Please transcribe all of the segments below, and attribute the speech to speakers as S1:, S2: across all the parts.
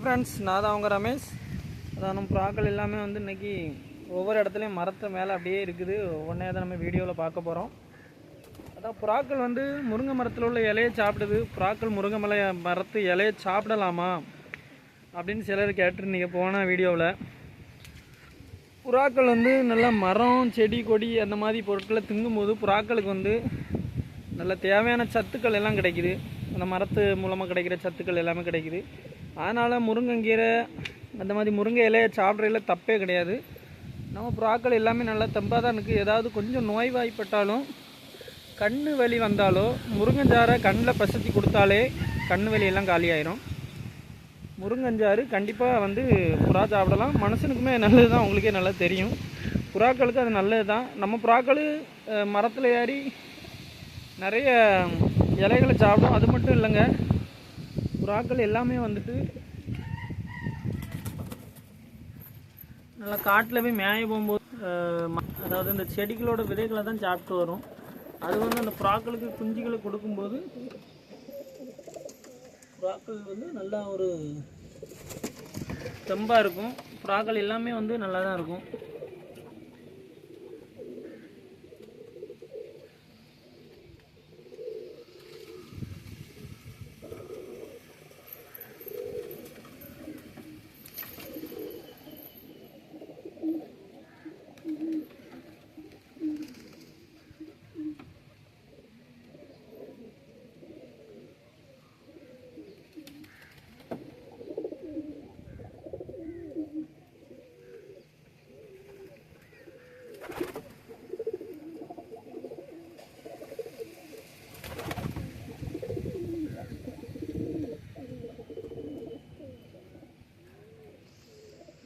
S1: Friends நான் தான் அவங்க ரமேஷ். அதான் நம்ம புறாக்கள் எல்லாமே வந்து இன்றைக்கி ஒவ்வொரு இடத்துலையும் மரத்து மேலே அப்படியே இருக்குது. ஒவ்வொன்றே தான் நம்ம வீடியோவில் பார்க்க போகிறோம் அதான் புறாக்கள் வந்து முருங்கை மரத்தில் உள்ள இலையை சாப்பிடுது. புறாக்கள் முருங்கை மலை மரத்து இலையை சாப்பிடலாமா அப்படின்னு சிலர் கேட்டிருந்தீங்க போன வீடியோவில் புறாக்கள் வந்து நல்லா மரம் செடி கொடி அந்த மாதிரி பொருட்களை திங்கும்போது புறாக்களுக்கு வந்து நல்ல தேவையான சத்துக்கள் எல்லாம் கிடைக்குது. அந்த மரத்து மூலமாக கிடைக்கிற சத்துக்கள் எல்லாமே கிடைக்குது. அதனால் முருங்கைக்கீரை அந்த மாதிரி முருங்கை இலையை சாப்பிட்றதுல தப்பே கிடையாது. நம்ம புறாக்கள் எல்லாமே நல்லா தெம்பாக தான் இருக்குது ஏதாவது கொஞ்சம் நோய்வாய்ப்பட்டாலும் கண் வலி வந்தாலோ முருங்கஞ்சாரை கண்ணில் பசத்தி கொடுத்தாலே கண் வலியெல்லாம் காலியாயிரும் முருங்கஞ்சாறு கண்டிப்பாக வந்து புறா சாப்பிடலாம். மனுஷனுக்குமே நல்லது தான். உங்களுக்கே நல்லா தெரியும். புறாக்களுக்கு அது நல்லது தான். நம்ம புறாக்கள் மரத்தில் ஏறி நிறைய இலைகளை சாப்பிடும். அது மட்டும் இல்லைங்க. புறாக்கள் எல்லாமே வந்துட்டு நல்லா காட்டில் போய் மேய போகும்போது ம- அதாவது இந்த செடிகளோட விதைகளை தான் சாப்பிட்டு வரும். அது வந்து அந்த புறாக்களுக்கு குஞ்சுகளை கொடுக்கும்போது புறாக்கள் வந்து நல்லா ஒரு தெம்பாக இருக்கும். புறாக்கள் எல்லாமே வந்து நல்லா தான் இருக்கும்.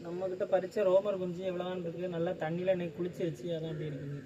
S1: நம்மக்கிட்ட பறிச்ச ரோமர் குஞ்சு எவ்வளோதான் இருக்குது நல்லா தண்ணியில் இன்னைக்கு குளிச்சிருச்சு. அதான் அப்படி இருக்குது.